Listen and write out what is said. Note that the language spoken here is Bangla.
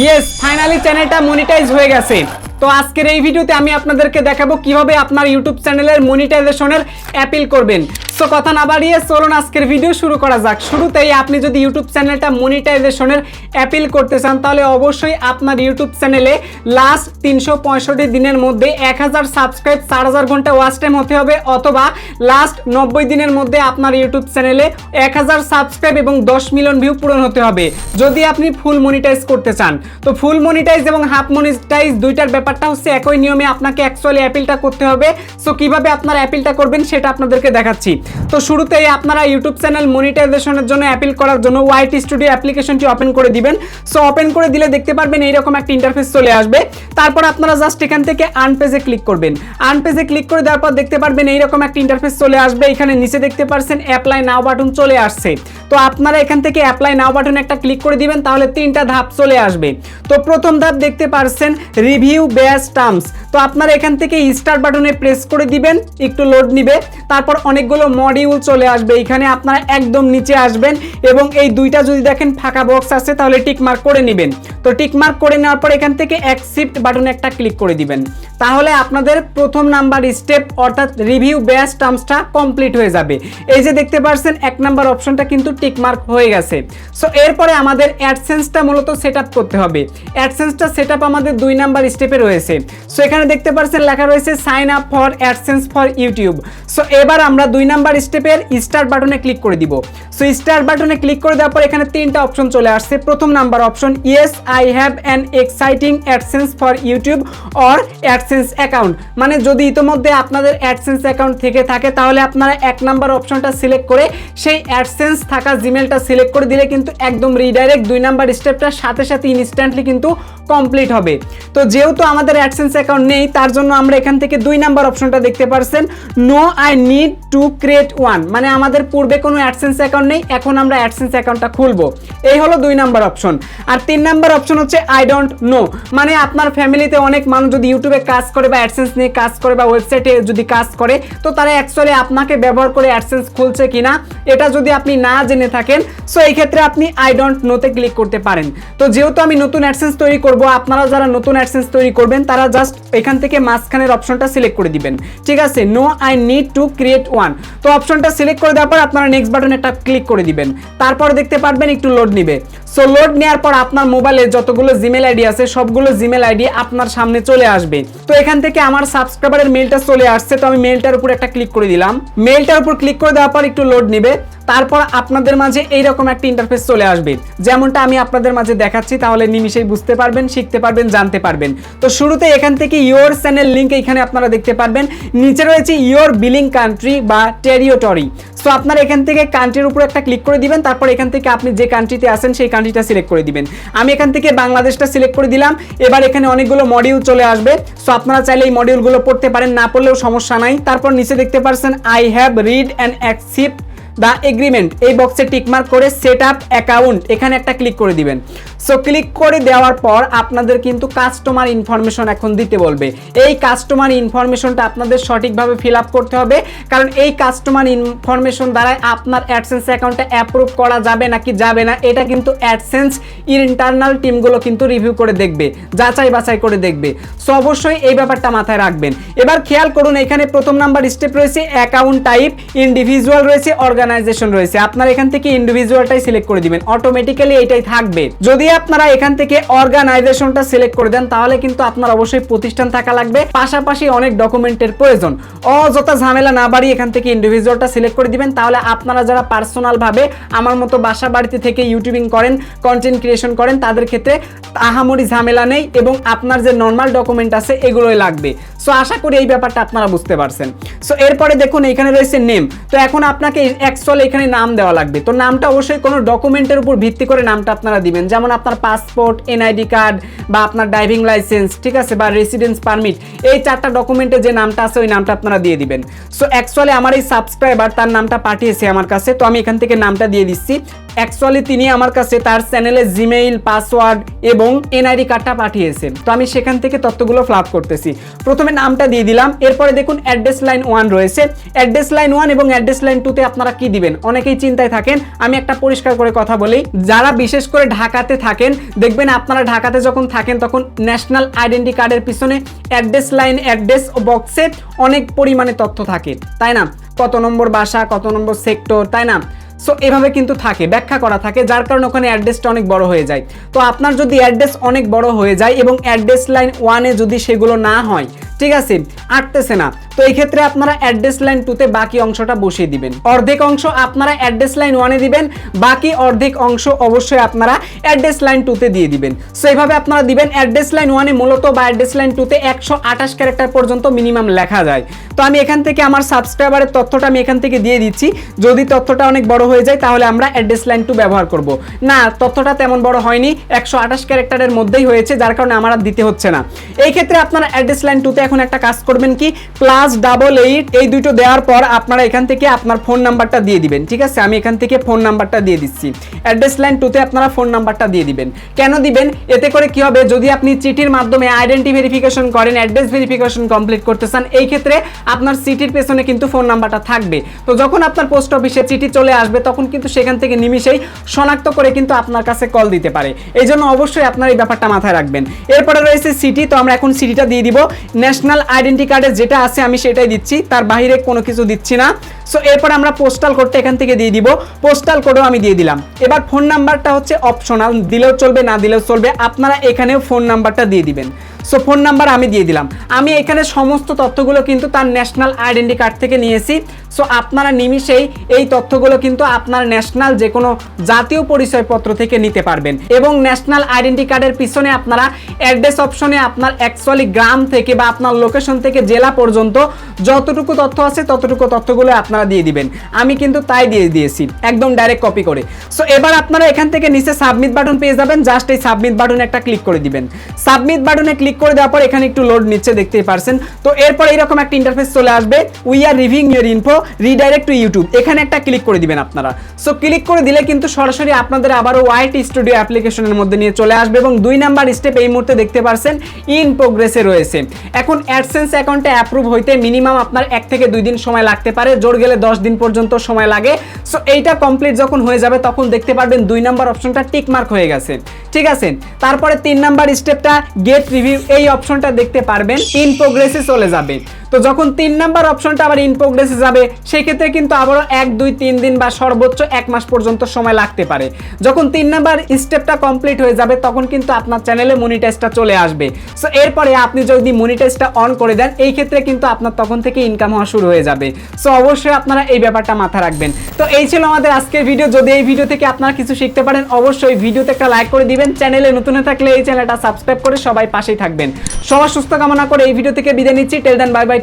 ইয়েস ফাইনালি চ্যানেলটা মনিটাইজ হয়ে গেছে। তো আজকের এই ভিডিওতে আমি আপনাদেরকে দেখাবো কীভাবে আপনার ইউটিউব চ্যানেলের মনিটাইজেশনের অ্যাপিল করবেন। সো কথা না বাড়িয়ে চলুন আজকের ভিডিও শুরু করা যাক। শুরুতেই আপনি যদি ইউটিউব চ্যানেলটা মনিটাইজেশনের অ্যাপিল করতে চান, তাহলে অবশ্যই আপনার ইউটিউব চ্যানেলে লাস্ট তিনশো পঁয়ষট্টি দিনের মধ্যে এক হাজার সাবস্ক্রাইব চার হাজার ঘণ্টা ওয়াচ টাইম হতে হবে, অথবা লাস্ট নব্বই দিনের মধ্যে আপনার ইউটিউব চ্যানেলে এক হাজার সাবস্ক্রাইব এবং দশ মিলিয়ন ভিউ পূরণ হতে হবে। যদি আপনি ফুল মনিটাইজ করতে চান, তো ফুল মনিটাইজ এবং হাফ মনিটাইজ দুইটার ব্যাপারটা হচ্ছে একই নিয়মে আপনাকে অ্যাকচুয়ালি অ্যাপিলটা করতে হবে। সো কীভাবে আপনার অ্যাপিলটা করবেন সেটা আপনাদেরকে দেখাচ্ছি। তো শুরুতেই আপনারা ইউটিউব চ্যানেল মনিটাইজেশনের জন্য অ্যাপিল করার জন্য ওয়াইট স্টুডিও অ্যাপ্লিকেশনটি ওপেন করে দিবেন। সো ওপেন করে দিলে দেখতে পারবেন এইরকম একটা ইন্টারফেস চলে আসবে। তারপর আপনারা জাস্ট এখান থেকে আন পেজে ক্লিক করবেন। আন পেজে ক্লিক করে দেওয়ার পর দেখতে পারবেন এইরকম একটা ইন্টারফেস চলে আসবে। এখানে নিচে দেখতে পারছেন অ্যাপ্লাই নাও বাটন চলে আসছে। তো আপনারা এখান থেকে অ্যাপ্লাই নাও বাটন একটা ক্লিক করে দিবেন, তাহলে তিনটা ধাপ চলে আসবে। তো প্রথম ধাপ দেখতে পারছেন রিভিউ বেস টার্মস তো আপনারা এখান থেকে স্টার বাটনে প্রেস করে দিবেন, একটু লোড নিবে, তারপর অনেকগুলো মডিউল চলে আসবে। এখানে আপনারা একদম নিচে আসবেন এবং এই দুইটা যদি দেখেন ফাঁকা বক্স আছে, তাহলে টিক মার্ক করে নেবেন। তো টিক মার্ক করে নেওয়ার পর এখান থেকে অ্যাকসেপ্ট বাটনে একটা ক্লিক করে দিবেন। তাহলে আপনাদের প্রথম নাম্বার স্টেপ অর্থাৎ রিভিউ বেস টার্মসটা কমপ্লিট হয়ে যাবে। এই যে দেখতে পারছেন, এক নাম্বার অপশনটা কিন্তু টিক মার্ক হয়ে গেছে। সো এরপরে আমাদের অ্যাডসেন্সটা মূলত সেট করতে হবে। অ্যাডসেন্সটা সেট আমাদের দুই নাম্বার স্টেপে রয়েছে। সো এখানে দেখতে পারছেন লেখা রয়েছে sign up for AdSense for YouTube so এবার আমরা দুই নাম্বার স্টেপের স্টার্ট বাটনে ক্লিক করে দিব। সো স্টার্ট বাটনে ক্লিক করে দেওয়ার পর এখানে তিনটা অপশন চলে আসছে। প্রথম number option yes I have an existing AdSense for YouTube or AdSense account মানে যদি ইতোমধ্যে আপনাদের অ্যাডসেন্স অ্যাকাউন্ট থেকে থাকে, তাহলে আপনারা এক নাম্বার অপশনটা সিলেক্ট করে সেই অ্যাডসেন্স থাকা জিমেলটা সিলেক্ট করে দিলে কিন্তু একদম রিডাইরেক্ট দুই নাম্বার স্টেপটার সাথে সাথে ইনস্ট্যান্টলি কিন্তু কমপ্লিট হবে। তো যেহেতু আমাদের অ্যাডসেন্স অ্যাকাউন্ট নেই, তার জন্য আমরা এখান থেকে দুই নাম্বার অপশনটা দেখতে পারছেন। No I need to create one মানে আমাদের পূর্বে কোনো অ্যাডসেন্স অ্যাকাউন্ট নেই, এখন আমরা অ্যাডসেন্স অ্যাকাউন্টটা খুলবো। এই হলো দুই নাম্বার অপশন। আর তিন নাম্বার অপশন হচ্ছে আই ডোন্ট নো মানে আপনার ফ্যামিলিতে অনেক মানুষ যদি ইউটিউবে কাজ করে বা অ্যাডসেন্স নিয়ে কাজ করে বা ওয়েবসাইটে যদি কাজ করে, তো তারা অ্যাকচুয়ালি আপনাকে ব্যবহার করে অ্যাডসেন্স খুলছে কিনা, এটা যদি আপনি না জেনে থাকেন সো এই ক্ষেত্রে আপনি আই ডোন্ট নোতে ক্লিক করতে পারেন। তো যেহেতু আমি নতুন অ্যাডসেন্স তৈরি করব, আপনারা যারা নতুন অ্যাডসেন্স তৈরি করবেন, তারা জাস্ট এখান থেকে মাঝখানের অপশনটা সিলেক্ট করে দিবেন। ঠিক আছে? No I need to create one তো অপশনটা সিলেক্ট করে দেওয়ার পর আপনারা নেক্সট বাটনে একটা ক্লিক করে দিবেন। তারপর দেখতে পারবেন একটু লোড নিবে। সো লোড নেওয়ার পর আপনার মোবাইলে যতগুলো জিমেল আইডি আছে, সবগুলো জিমেল আইডি আপনার সামনে চলে আসবে। তো এখান থেকে আমার সাবস্ক্রাইবারের মেলটা চলে আসছে। তো আমি মেলটার উপর একটা ক্লিক করে দিলাম। মেলটার উপর ক্লিক করে দেওয়ার পর একটু লোড নিবে। তারপর আপনাদের মাঝে এইরকম একটা ইন্টারফেস চলে আসবে। যেমনটা আমি আপনাদের মাঝে দেখাচ্ছি, তাহলে নিমিশেই বুঝতে পারবেন, শিখতে পারবেন, জানতে পারবেন। তো শুরুতে এখান থেকে ইয়োর চ্যানেল লিঙ্ক এখানে আপনারা দেখতে পারবেন। নিচে রয়েছে ইয়োর বিলিং কান্ট্রি বা টেরিওটরি সো আপনারা এখান থেকে কান্ট্রির উপর একটা ক্লিক করে দিবেন, তারপর এখান থেকে আপনি যে কান্ট্রিতে আছেন, সেই কান্ট্রিটা সিলেক্ট করে দিবেন। আমি এখান থেকে বাংলাদেশটা সিলেক্ট করে দিলাম। এবার এখানে অনেকগুলো মডিউল চলে আসবে। সো আপনারা চাইলে এই মডিউলগুলো পড়তে পারেন, না পড়লেও সমস্যা নাই। তারপর নিচে দেখতে পারছেন I have read and accept the agreement এই বক্সে টিকমার্ক করে সেট আপ অ্যাকাউন্ট এখানে একটা ক্লিক করে দিবেন। সো ক্লিক করে দেওয়ার পর আপনাদের কিন্তু কাস্টমার ইনফরমেশন এখন দিতে বলবে। এই কাস্টমার ইনফরমেশনটা আপনাদের সঠিকভাবে ফিল আপ করতে হবে, কারণ এই কাস্টমার ইনফরমেশন দ্বারাই আপনার অ্যাডসেন্স অ্যাকাউন্টটা অ্যাপ্রুভ করা যাবে নাকি যাবে না, এটা কিন্তু অ্যাডসেন্স ইন্টারনাল টিমগুলো কিন্তু রিভিউ করে দেখবে, যাচাই বাছাই করে দেখবে। সো অবশ্যই এই ব্যাপারটা মাথায় রাখবেন। এবার খেয়াল করুন, এখানে প্রথম নাম্বার স্টেপ রয়েছে অ্যাকাউন্ট টাইপ ইন্ডিভিজুয়াল রয়েছে অর্গানাইজেশন রয়েছে, আপনারা এখান থেকে ইন্ডিভিজুয়ালটাই সিলেক্ট করে দিবেন। অটোমেটিক্যালি এইটাই থাকবে। যদি আপনারা এখান থেকে অর্গানাইজেশনটা সিলেক্ট করে দেন, তাহলে কিন্তু আপনার অবশ্যই প্রতিষ্ঠান থাকা লাগবে। পাশাপাশি অনেক ডকুমেন্টের প্রয়োজন। অযথা ঝামেলা না বাড়িয়ে এখান থেকে ইন্ডিভিজুয়ালটা সিলেক্ট করে দিবেন, তাহলে আপনারা যারা পার্সোনাল ভাবে আমার মতো বাসা বাড়িতে থেকে ইউটিউবিং করেন কন্টেন্ট ক্রিয়েশন করেন, তাদের ক্ষেত্রে আহামরি ঝামেলা নেই এবং আপনার যে নর্মাল ডকুমেন্ট আছে, এগুলোই লাগবে। সো আশা করি এই ব্যাপারটা আপনারা বুঝতে পারছেন। সো এরপরে দেখুন, এখানে রয়েছে নেম তো এখন আপনাকে অ্যাকচুয়ালি এখানে নাম দেওয়া লাগবে। তো নামটা অবশ্যই কোনো ডকুমেন্টের উপর ভিত্তি করে নামটা আপনারা দিবেন। যেমন আপনার পাসপোর্ট এনআইডি কার্ড বা আপনার ড্রাইভিং লাইসেন্স ঠিক আছে, বা রেসিডেন্স পারমিট এই চারটা ডকুমেন্টে যে নামটা আছে, ওই নামটা আপনারা দিয়ে দিবেন। সো অ্যাকচুয়ালি আমার এই সাবস্ক্রাইবার তার নামটা পাঠিয়েছে আমার কাছে। তো আমি এখান থেকে নামটা দিয়ে দিচ্ছি। অ্যাকচুয়ালি তিনি আমার কাছে তার চ্যানেলে জিমেইল পাসওয়ার্ড এবং এনআইডি কার্ডটা পাঠিয়েছেন তো আমি সেখান থেকে তথ্যগুলো ফ্লাপ করতেছি। প্রথমে নামটা দিয়ে দিলাম। এরপরে দেখুন অ্যাড্রেস লাইন ওয়ান রয়েছে। অ্যাড্রেস লাইন ওয়ান এবং অ্যাড্রেস লাইন টুতে আপনারা কি দিবেন? অনেকেই চিন্তায় থাকেন, আমি একটা পরিষ্কার করে কথা বলি। যারা বিশেষ করে ঢাকাতে থাকেন, দেখবেন আপনারা ঢাকাতে যখন থাকেন, তখন ন্যাশনাল আইডেন্টি কার্ডের পিছনে অ্যাড্রেস লাইন অ্যাড্রেস বক্সে অনেক পরিমাণে তথ্য থাকে। তাই না? কত নম্বর বাসা, কত নম্বর সেক্টর তাই না? সো এভাবে কিন্তু থাকে, ব্যাখ্যা করা থাকে, যার কারণে ওখানে অ্যাড্রেসটা অনেক বড় হয়ে যায়। তো আপনার যদি অ্যাড্রেস অনেক বড় হয়ে যায় এবং অ্যাড্রেস লাইন ওয়ানে যদি সেগুলো না হয়, ঠিক আছে? আটতেছে না। তো এই ক্ষেত্রে আপনারা অ্যাড্রেস লাইন টুতে বাকি অংশটা বসিয়ে দিবেন। অর্ধেক অংশ আপনারা অ্যাড্রেস লাইন ওয়ানে দিবেন, বাকি অর্ধেক অংশ অবশ্যই আপনারা অ্যাড্রেস লাইন টুতে দিয়ে দিবেন। সো এইভাবে আপনারা দিবেন অ্যাড্রেস লাইন ওয়ানে মূলত বা অ্যাড্রেস লাইন টুতে একশো আঠাশ ক্যারেক্টার পর্যন্ত মিনিমাম লেখা যায়। তো আমি এখান থেকে আমার সাবস্ক্রাইবারের তথ্যটা আমি এখান থেকে দিয়ে দিচ্ছি। যদি তথ্যটা অনেক বড় হয়ে যায়, তাহলে আমরা অ্যাড্রেস লাইন টু ব্যবহার করব। না, তথ্যটা তেমন বড় হয়নি, একশো আঠাশ ক্যারেক্টারের মধ্যেই হয়েছে, যার কারণে আমার আর দিতে হচ্ছে না। এই ক্ষেত্রে আপনারা অ্যাড্রেস লাইন টুতে এখন একটা কাজ করবেন কি প্লাস ডাবল এইট এই দুটো দেওয়ার পর আপনারা এখান থেকে আপনার ফোন নাম্বারটা দিয়ে দিবেন, ঠিক আছে? আমি এখান থেকে ফোন নাম্বারটা দিয়ে দিচ্ছি। অ্যাড্রেস লাইন টুতে আপনারা ফোন নাম্বারটা দিয়ে দিবেন। কেন দিবেন? এতে করে কি হবে, যদি আপনি চিঠির মাধ্যমে আইডেন্টি ভেরিফিকেশন করেন অ্যাড্রেস ভেরিফিকেশন কমপ্লিট করতে চান, এই ক্ষেত্রে আপনার চিঠির পেছনে কিন্তু ফোন নাম্বারটা থাকবে। তো যখন আপনার পোস্ট অফিসে চিঠি চলে আসবে তখন কিন্তু সেখান থেকে নিমিশেই শনাক্ত করে কিন্তু আপনার কাছে কল দিতে পারে। এই জন্য অবশ্যই আপনার এই ব্যাপারটা মাথায় রাখবেন। এরপরে রয়েছে সিটি তো আমরা এখন সিটিটা দিয়ে দিব। ন্যাশনাল আইডেন্টি কার্ডে যেটা আছে আমি সেটাই দিচ্ছি, তার বাইরে কোনো কিছু দিচ্ছি না। সো এরপর আমরা পোস্টাল কোডটা এখান থেকে দিয়ে দিব। পোস্টাল কোডও আমি দিয়ে দিলাম। এবার ফোন নাম্বারটা হচ্ছে অপশনাল দিলেও চলবে, না দিলেও চলবে, আপনারা এখানেও ফোন নাম্বারটা দিয়ে দিবেন। সো ফোন নাম্বার আমি দিয়ে দিলাম। আমি এখানে সমস্ত তথ্যগুলো কিন্তু তার ন্যাশনাল আইডেন্টি কার্ড থেকে নিয়েছি। সো আপনারা নিমিষেই এই তথ্যগুলো কিন্তু আপনার ন্যাশনাল যে কোনো জাতীয় পরিচয়পত্র থেকে নিতে পারবেন। এবং ন্যাশনাল আইডেন্টি কার্ডের পিছনে আপনারা অ্যাড্রেস অপশনে আপনার অ্যাকচুয়ালি গ্রাম থেকে বা আপনার লোকেশন থেকে জেলা পর্যন্ত যতটুকু তথ্য আছে ততটুকু তথ্যগুলো আপনারা দিয়ে দিবেন। আমি কিন্তু তাই দিয়ে দিয়েছি, একদম ডাইরেক্ট কপি করে। সো এবার আপনারা এখান থেকে নিচে সাবমিট বাটন পেয়ে যাবেন। জাস্ট এই সাবমিট বাটনে একটা ক্লিক করে দিবেন। সাবমিট বাটনে ক্লিক করে দেওয়ার পর এখানে একটু লোড নিচ্ছে, দেখতেই পারছেন। তো এরপর এরকম একটা ইন্টারফেস চলে আসবে। We are reviewing your info redirect to YouTube এখানে একটা ক্লিক করে দিবেন আপনারা। সো ক্লিক করে দিলে কিন্তু সরাসরি আপনাদের আবারও ওয়াইট স্টুডিও অ্যাপ্লিকেশনের মধ্যে নিয়ে চলে আসবে এবং দুই নাম্বার স্টেপ এই মুহূর্তে দেখতে পারছেন ইন প্রোগ্রেসে রয়েছে। এখন অ্যাডসেন্স অ্যাকাউন্টে অ্যাপ্রুভ হইতে মিনিমাম আপনার এক থেকে দুই দিন সময় লাগতে পারে। জোর গেলে দশ দিন পর্যন্ত সময় লাগে। সো এইটা কমপ্লিট যখন হয়ে যাবে, তখন দেখতে পারবেন দুই নাম্বার অপশনটা টিক মার্ক হয়ে গেছে। ঠিক আছে? তারপরে তিন নাম্বার স্টেপটা গেট রিভিউ এই অপশনটা দেখতে পারবেন। ইন প্রোগ্রেসে চলে যাবে। তো যখন তিন নাম্বার অপশনটা আবার ইন প্রোগ্রেসে যাবে সেই ক্ষেত্রে কিন্তু আবারও এক, দুই, তিন দিন বা সর্বোচ্চ এক মাস পর্যন্ত সময় লাগতে পারে। যখন তিন নাম্বার স্টেপটা কমপ্লিট হয়ে যাবে, তখন কিন্তু আপনার চ্যানেলে মনিটাইজটা চলে আসবে। সো এরপরে আপনি যদি মনিটাইজটা অন করে দেন, এই ক্ষেত্রে কিন্তু আপনার তখন থেকে ইনকাম হওয়া শুরু হয়ে যাবে। সো অবশ্যই আপনারা এই ব্যাপারটা মাথা রাখবেন। তো এই ছিল আমাদের আজকের ভিডিও যদি এই ভিডিও থেকে আপনারা কিছু শিখতে পারেন, অবশ্যই ভিডিওতে একটা লাইক করে দিবেন। চ্যানেলে নতুন থাকলে এই চ্যানেলটা সাবস্ক্রাইব করে সবাই পাশেই থাকবেন। সবার সুস্থ কামনা করে এই ভিডিও থেকে বিদায় নিচ্ছি। Till then bye bye